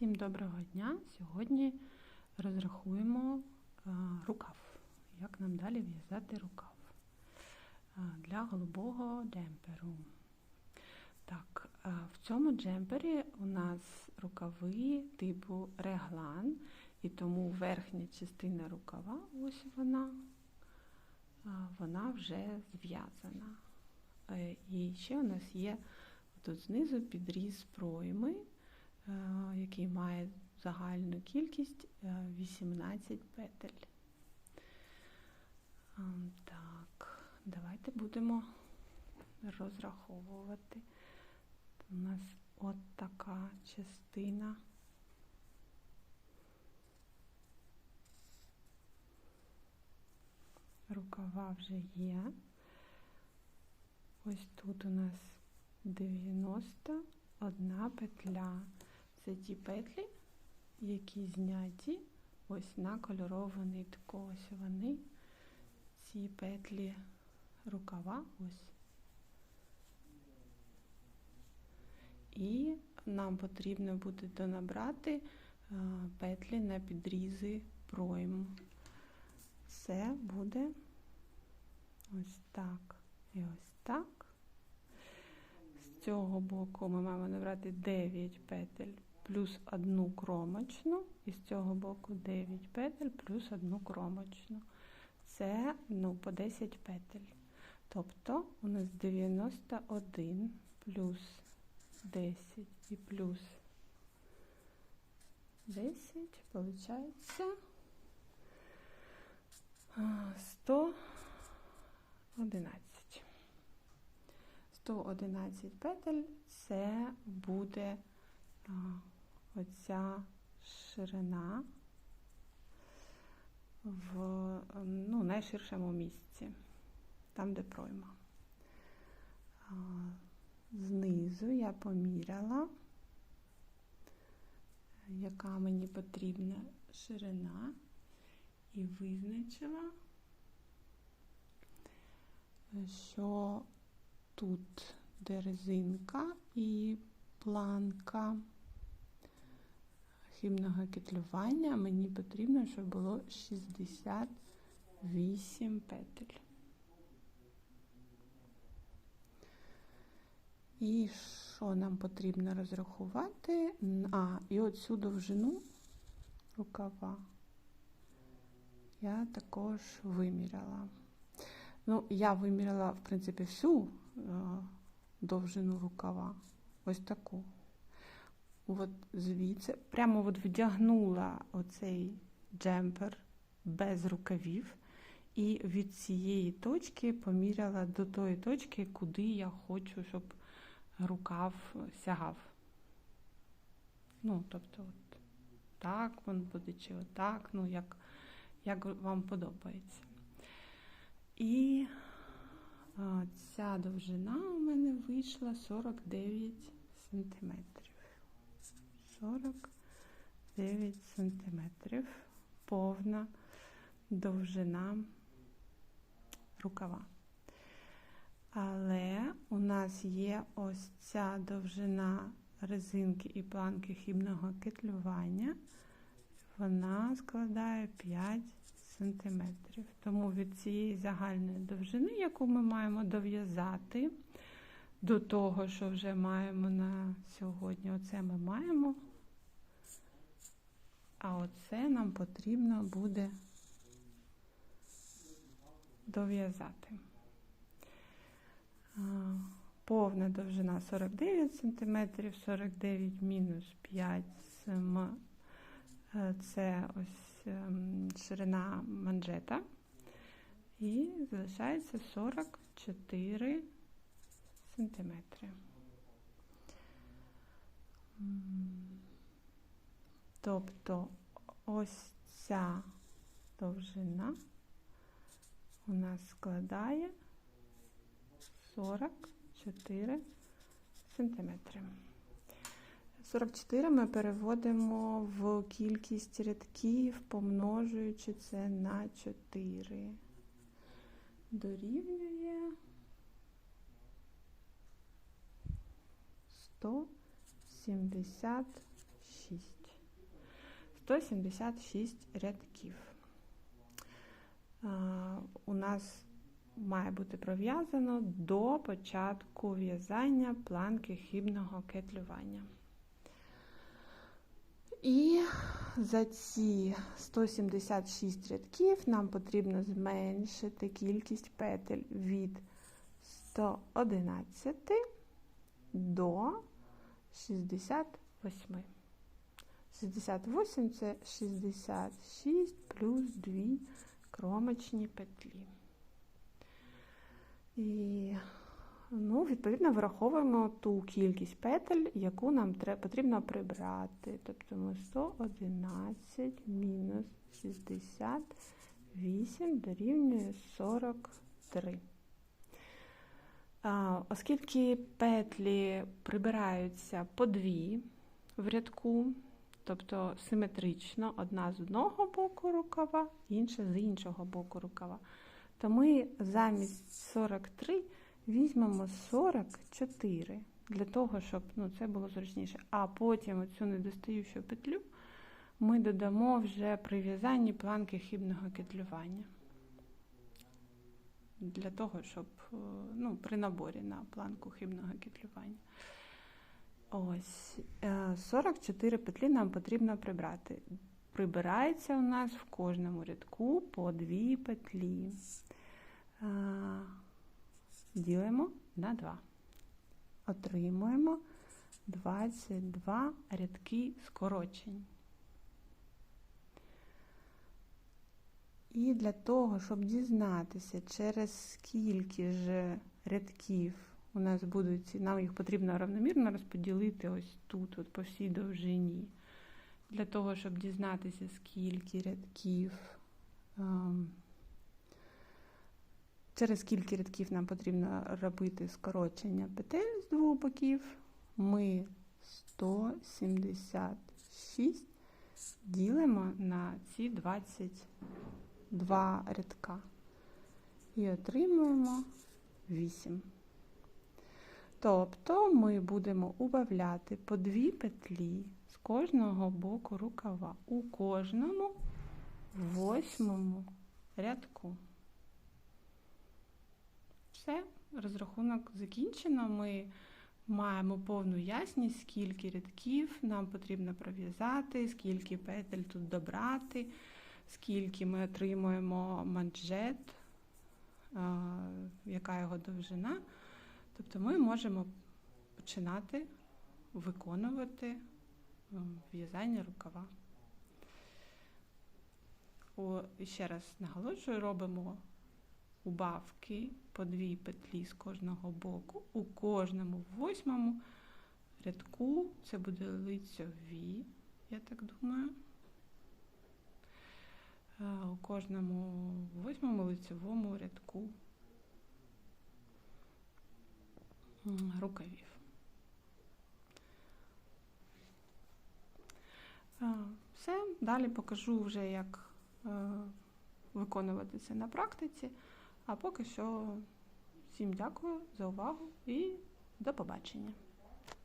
Всім доброго дня! Сьогодні розрахуємо е, рукав. Як нам далі в'язати рукав е, для голубого джемперу. Так, е, в цьому джемпері у нас рукави типу реглан, і тому верхня частина рукава, ось вона, вона вже зв'язана. І ще у нас є тут знизу підріз пройми, який має загальну кількість е, 18 петель. Ем, Так, давайте будемо розраховувати. У нас от така частина. Рукава вже є. Ось тут у нас 91 петля. Це ті петлі, які зняті ось на кольорову нитку. Ось вони, ці петлі рукава ось. І нам потрібно буде донабрати е, петлі на підрізи пройму. Це буде ось так і ось так. З цього боку ми маємо набрати 9 петель плюс одну кромочну, і з цього боку 9 петель плюс одну кромочну. Це ну, по 10 петель. Тобто у нас 91 плюс 10 і плюс 10, виходить 111. 111 петель це буде оця ширина в ну, найширшому місці, там, де пройма. Знизу я поміряла, яка мені потрібна ширина, і визначила, що тут де резинка і планка хімного кетлювання, мені потрібно, щоб було 68 петель. І що нам потрібно розрахувати? А, і оцю довжину рукава я також виміряла. Ну, я виміряла, в принципі, всю е, довжину рукава. Ось таку. От звідси, прямо от вдягнула оцей джемпер без рукавів. І від цієї точки поміряла до тої точки, куди я хочу, щоб рукав сягав. Ну, тобто, от так він буде, чи отак, ну, як, як вам подобається. І ця довжина у мене вийшла 49 сантиметрів. 49 сантиметрів повна довжина рукава. Але у нас є ось ця довжина резинки і планки хібного кетлювання. Вона складає 5 см. Тому від цієї загальної довжини, яку ми маємо дов'язати до того, що вже маємо на сьогодні, оце ми маємо. А оце нам потрібно буде дов'язати. Повна довжина 49 см, 49 мінус 5 см. Це ось ширина манжета. І залишається 44 сантиметри. Тобто ось ця довжина у нас складає 44 сантиметри. 44 ми переводимо в кількість рядків, помножуючи це на 4. Дорівнює 176. 176 рядків. У нас має бути пров'язано до початку в'язання планки хибного кетлювання. І за ці 176 рядків нам потрібно зменшити кількість петель від 111 до 68. 68 це 66 плюс 2 кромочні петлі. І, ну, відповідно, враховуємо ту кількість петель, яку нам потрібно прибрати. Тобто ми 111 мінус 68 дорівнює 43. А, Оскільки петлі прибираються по дві в рядку, тобто симетрично, одна з одного боку рукава, інша з іншого боку рукава, то ми замість 43 візьмемо 44 для того, щоб ну, це було зручніше. А потім цю недостаючу петлю ми додамо вже при в'язанні планки хибного кетлювання. Для того, щоб ну, при наборі на планку хибного кетлювання. Ось 44 петлі нам потрібно прибрати. Прибирається у нас в кожному рядку по дві петлі. Ділимо на 2. Отримуємо 22 рядки скорочень. І для того, щоб дізнатися, через скільки ж рядків у нас будуть, нам їх потрібно равномірно розподілити ось тут, от по всій довжині. Для того, щоб дізнатися, скільки рядків, через скільки рядків нам потрібно робити скорочення петель з двох боків, ми 176 ділимо на ці 22 рядка і отримуємо 8. Тобто ми будемо убавляти по дві петлі з кожного боку рукава у кожному восьмому рядку. Все, розрахунок закінчено. Ми маємо повну ясність, скільки рядків нам потрібно пров'язати, скільки петель тут добрати, скільки ми отримуємо манжет, яка його довжина. Тобто ми можемо починати виконувати в'язання рукава. О, ще раз наголошую, робимо убавки по дві петлі з кожного боку. У кожному восьмому рядку це буде лицьові, я так думаю. У кожному восьмому лицьовому рядку рукавів. Все, далі покажу вже, як виконувати це на практиці. А поки що всім дякую за увагу і до побачення.